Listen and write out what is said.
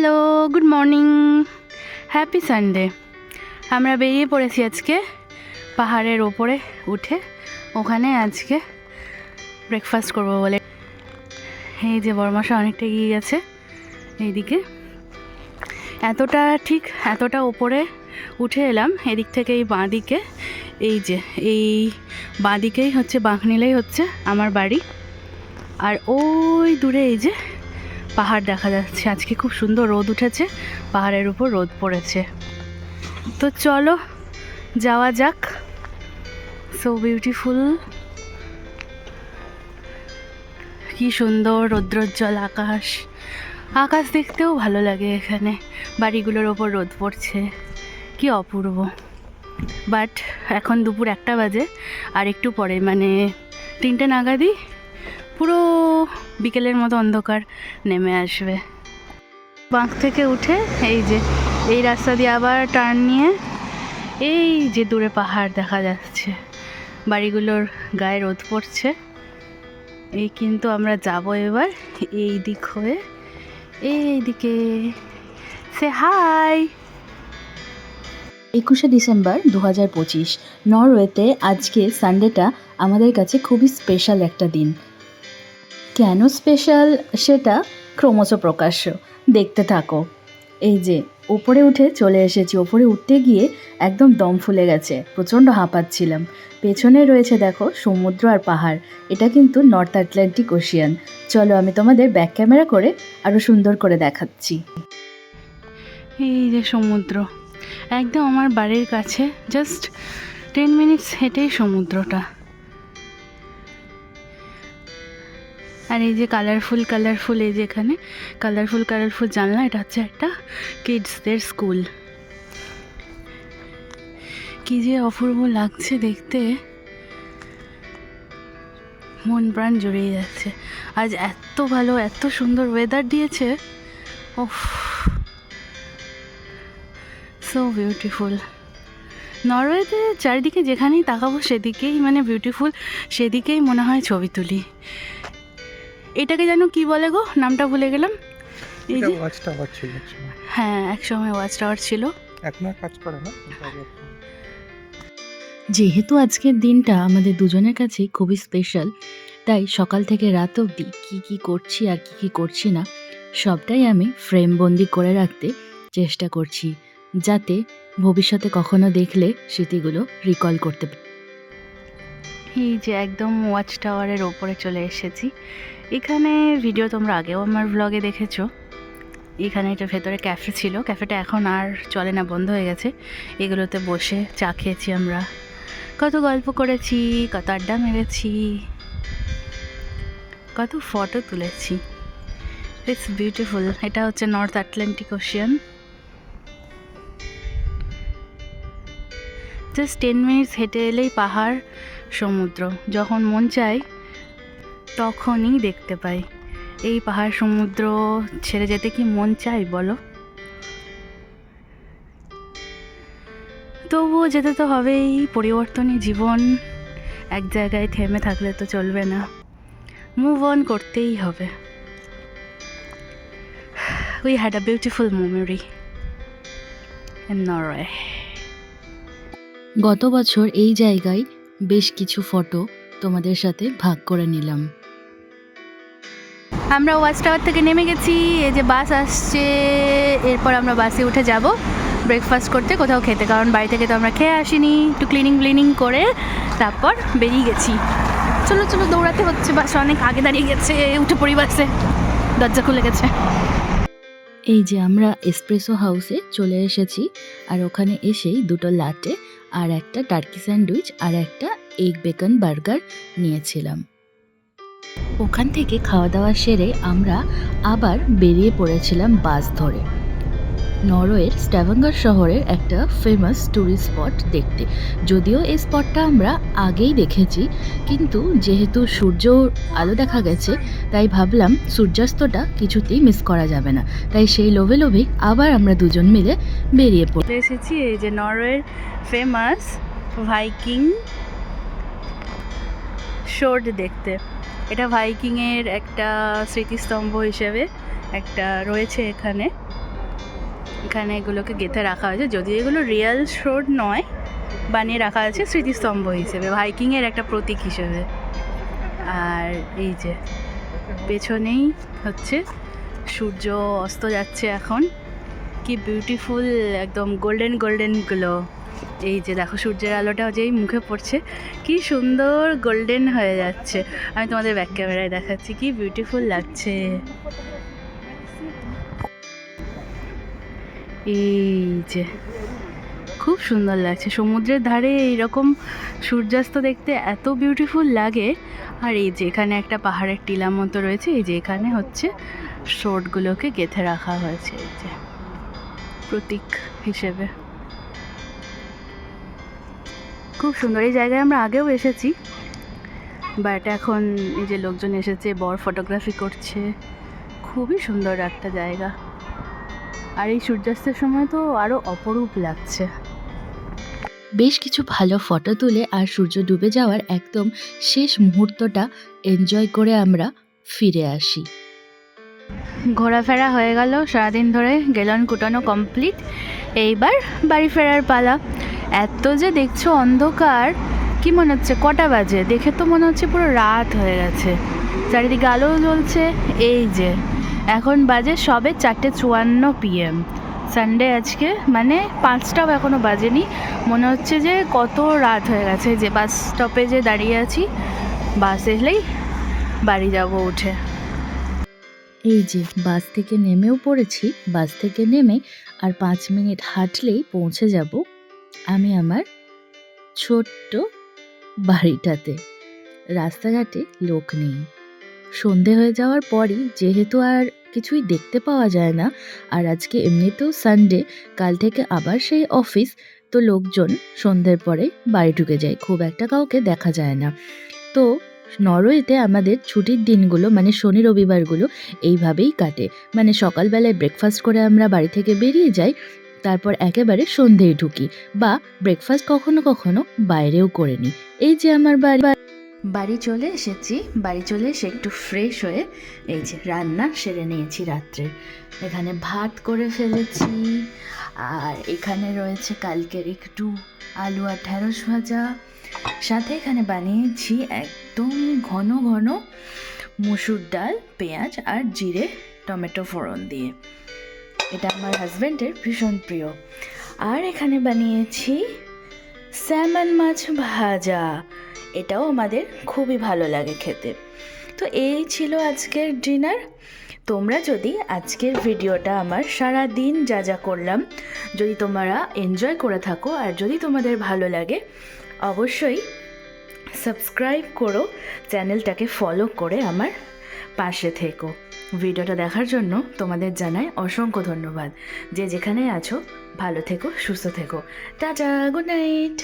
Hello good morning happy Sunday আমরা বেরিয়ে পড়েছি আজকে পাহাড়ের ওপরে উঠে। ওখানে আজকে ব্রেকফাস্ট করব বলে। এই যে বরমাসা অনেকটা এগিয়ে গেছে এইদিকে। এতটা ঠিক এতটা ওপরে উঠে এলাম, এদিক থেকে এই বাঁদিকে। এই যে, এই বাঁদিকেই হচ্ছে, বাঁকনিলেই হচ্ছে আমার বাড়ি। আর ওই দূরে এই যে পাহাড় দেখা যাচ্ছে। আজকে খুব সুন্দর রোদ উঠেছে, পাহাড়ের উপর রোদ পড়েছে। তো চলো, যাওয়া যাক। সো বিউটিফুল কি সুন্দর রৌদ্রোজ্জ্বল আকাশ। আকাশ দেখতেও ভালো লাগে এখানে। বাড়িগুলোর ওপর রোদ পড়ছে। কি অপূর্ব। বাট এখন দুপুর একটা বাজে, আর একটু পরে মানে তিনটে নাগাদই পুরো বিকেলের মতো অন্ধকার নেমে আসবে। বাঁক থেকে উঠে এই যে, এই রাস্তা দিয়ে আবার টার্ন নিয়ে এই যে দূরে পাহাড় দেখা যাচ্ছে। বাড়িগুলোর গায়ে রোদ পড়ছে। এই কিন্তু আমরা যাব এবার এই দিক হয়ে। এই দিকে। সে হাই একুশে ডিসেম্বর দু হাজার পঁচিশ, নরওয়েতে আজকে সানডেটা আমাদের কাছে খুবই স্পেশাল একটা দিন। কেন স্পেশাল সেটা ক্রমশ প্রকাশ্য। দেখতে থাকো। এই যে ওপরে উঠে চলে এসেছি। ওপরে উঠতে গিয়ে একদম দম ফুলে গেছে। প্রচণ্ড হাঁপাচ্ছিলাম। পেছনে রয়েছে দেখো সমুদ্র আর পাহাড়। এটা কিন্তু নর্থ আটলান্টিক ওশিয়ান। চলো আমি তোমাদের ব্যাক ক্যামেরা করে আরও সুন্দর করে দেখাচ্ছি। এই যে সমুদ্র। একদম আমার বাড়ির কাছে। জাস্ট টেন মিনিটস হেঁটেই সমুদ্রটা। আর এই যে কালারফুল কালারফুল এই যে এখানে কালারফুল কালারফুল জানলা, এটা হচ্ছে একটা কিডসদের স্কুল কি যে অপূর্ব লাগছে দেখতে। মন প্রাণ জুড়িয়ে যাচ্ছে। আজ এত ভালো, এত সুন্দর ওয়েদার দিয়েছে। ওফ সো বিউটিফুল নরওয়েতে চারিদিকে যেখানেই তাকাবো সেদিকেই মানে বিউটিফুল সেদিকেই মনে হয় ছবি তুলি। এটাকে যেন কি বলে গো? নামটা ভুলে গেলাম। এই এটা যে। ওয়াচ টাওয়ার ছিল হ্যাঁ একসময় ওয়াচ টাওয়ার ছিল। এখন কাজ করে না? যেহেতু আজকের দিনটা আমাদের দুজনের কাছেই খুবই স্পেশাল তাই সকাল থেকে রাত অবধি কী কী করছি আর কী কী করছি না সবটাই আমি ফ্রেমবন্দি করে রাখতে চেষ্টা করছি যাতে ভবিষ্যতে কখনো দেখলে স্মৃতিগুলো রিকল করতে পারি। এই যে একদম ওয়াচ টাওয়ারের ওপরে চলে এসেছি। এখানে ভিডিও তোমরা আগেও আমার ব্লগে দেখেছ। এখানে এটা ভেতরে ক্যাফে ছিল। ক্যাফেটা এখন আর চলে না, বন্ধ হয়ে গেছে। এগুলোতে বসে চা খেয়েছি আমরা। কত গল্প করেছি, কত আড্ডা মেরেছি, কত ফটো তুলেছি। ইটস বিউটিফুল এটা হচ্ছে north Atlantic ocean just ten minutes হেঁটে এলেই পাহাড়, সমুদ্র। যখন মন চায় তখনই দেখতে পাই। এই পাহাড় সমুদ্র ছেড়ে যেতে কি মন চাই বলো? তবুও যেতে তো হবেই, পরিবর্তনই জীবন। এক জায়গায় থেমে থাকলে তো চলবে না। মুভ অন করতেই হবে। We had a beautiful memory গত বছর এই জায়গায় বেশ কিছু ফটো তোমাদের সাথে ভাগ করে নিলাম। আমরা ওয়াচ টাওয়ার থেকে নেমে গেছি এই যে বাস আসছে এরপর আমরা বাসে উঠে যাব ব্রেকফাস্ট করতে কোথাও খেতে কারণ বাড়ি থেকে তো আমরা খেয়ে আসিনি একটু ক্লিনিং ক্লিনিং করে তারপর বেরিয়ে গেছি। চলো চলো দৌড়াতে হচ্ছে বাস অনেক আগে দাঁড়িয়ে গেছে উঠে পড়ি বাসে। দরজা খুলে গেছে। এই যে আমরা এসপ্রেসো হাউসে চলে এসেছি আর ওখানে এসেই দুটো লাটে আর একটা টার্কি স্যান্ডউইচ আর একটা এগ বেকন বার্গার নিয়েছিলাম। ওখান থেকে খাওয়া দাওয়া সেরে আমরা আবার বেরিয়ে পড়েছিলাম বাস ধরে। নরওয়ের স্ট্যাভাঙ্গার শহরের একটা ফেমাস ট্যুরিস্ট স্পট দেখতে। যদিও এই স্পটটা আমরা আগেই দেখেছি, কিন্তু যেহেতু সূর্য আলো দেখা গেছে, তাই ভাবলাম সূর্যাস্তটা কিছুতেই মিস করা যাবে না। তাই সেই লোভে লোভে আবার আমরা দুজন মিলে বেরিয়ে পড়ি এসেছি এই যে নরওয়ের ফেমাস ভাইকিং শোর্ড দেখতে। এটা ভাইকিংয়ের একটা স্মৃতিস্তম্ভ হিসেবে একটা রয়েছে এখানে। এখানে এগুলোকে গেঁথে রাখা হয়েছে। যদিও এগুলো রিয়েল শোড নয়, বানিয়ে রাখা আছে স্মৃতিস্তম্ভ হিসেবে হাইকিংয়ের একটা প্রতীক হিসেবে। আর এই যে, পেছনেই হচ্ছে, সূর্য অস্ত যাচ্ছে এখন। কি বিউটিফুল একদম গোল্ডেন গোল্ডেন গ্লো এই যে দেখো সূর্যের আলোটা যেই মুখে পড়ছে, কি সুন্দর গোল্ডেন হয়ে যাচ্ছে। আমি তোমাদের ব্যাক ক্যামেরায় দেখাচ্ছি, কি বিউটিফুল লাগছে। এই যে, খুব সুন্দর লাগছে। সমুদ্রের ধারে এইরকম সূর্যাস্ত দেখতে এত বিউটিফুল লাগে। আর এই যে এখানে একটা পাহাড়ের টিলা মতো রয়েছে, এই যে এখানে হচ্ছে শোটগুলোকে গেঁথে রাখা হয়েছে, এই যে প্রতীক হিসেবে। খুব সুন্দর এই জায়গায় আমরা আগেও এসেছি বাট এখন এই যে লোকজন এসেছে বর ফটোগ্রাফি করছে খুবই সুন্দর একটা জায়গা। আর এই সূর্যাস্তের সময় তো আরও অপরূপ লাগছে। বেশ কিছু ভালো ফটো তুলে আর সূর্য ডুবে যাওয়ার একদম শেষ মুহূর্তটা এনজয় করে আমরা ফিরে আসি। ঘোরাফেরা হয়ে গেল সারাদিন ধরে গেলন কুটানো কমপ্লিট এইবার বাড়ি ফেরার পালা। এত যে দেখছ অন্ধকার, কি মনে হচ্ছে? কটা বাজে? দেখে তো মনে হচ্ছে পুরো রাত হয়ে গেছে। চারিদিকে আলো জ্বলছে, এই যে। এখন বাজে সবে চারটে চুয়ান্ন পিএম সানডে আজকে মানে পাঁচটাও এখনও বাজেনি। মনে হচ্ছে যে কত রাত হয়ে গেছে, যে বাস স্টপে স্টপেজে দাঁড়িয়ে আছি বাস এলেই বাড়ি যাব উঠে। এই যে বাস থেকে নেমেও পড়েছি বাস থেকে নেমে আর পাঁচ মিনিট হাঁটলেই পৌঁছে যাব আমি আমার ছোট্ট বাড়িটাতে। রাস্তাঘাটে লোক নেই। সন্ধে হয়ে যাওয়ার পরই যেহেতু আর কিছুই দেখতে পাওয়া যায় না, আর আজকে এমনিতেও সানডে কাল থেকে আবার সেই অফিস, তো লোকজন সন্ধ্যের পরে বাড়ি ঢুকে যায়। খুব একটা কাউকে দেখা যায় না। তো নরওয়েতে আমাদের ছুটির দিনগুলো মানে শনি রবিবারগুলো এইভাবেই কাটে। মানে সকালবেলায় ব্রেকফাস্ট করে আমরা বাড়ি থেকে বেরিয়ে যাই তারপর একেবারে সন্ধেয় ঢুকি বা ব্রেকফাস্ট কখনো কখনো বাইরেও করে নিই। এই যে আমার বাড়ি বাড়ি চলে এসেছি। বাড়ি চলে এসে একটু ফ্রেশ হয়ে এই যে রান্না সেরে নিয়েছি রাত্রে। এখানে ভাত করে ফেলেছি। আর এখানে রয়েছে কালকের একটু আলু আর ঢ্যাঁড়স ভাজা। সাথে এখানে বানিয়েছি একদম ঘন ঘন মুসুর ডাল, পেঁয়াজ আর জিরে, টমেটো ফোড়ন দিয়ে। এটা আমার হাজব্যান্ডের ভীষণ প্রিয়। আর এখানে বানিয়েছি স্যামন মাছ ভাজা। এটাও আমাদের খুবই ভালো লাগে খেতে। তো এই ছিল আজকের ডিনার। তোমরা যদি আজকের ভিডিওটা আমার সারা দিন যা যা করলাম, যদি তোমরা এনজয় করে থাকো আর যদি তোমাদের ভালো লাগে, অবশ্যই সাবস্ক্রাইব করো, চ্যানেলটাকে ফলো করে আমার পাশে থেকো। ভিডিওটা দেখার জন্য তোমাদের জানাই অসংখ্য ধন্যবাদ। যে যেখানে আছো, ভালো থেকো, সুস্থ থেকো। Tata, good night.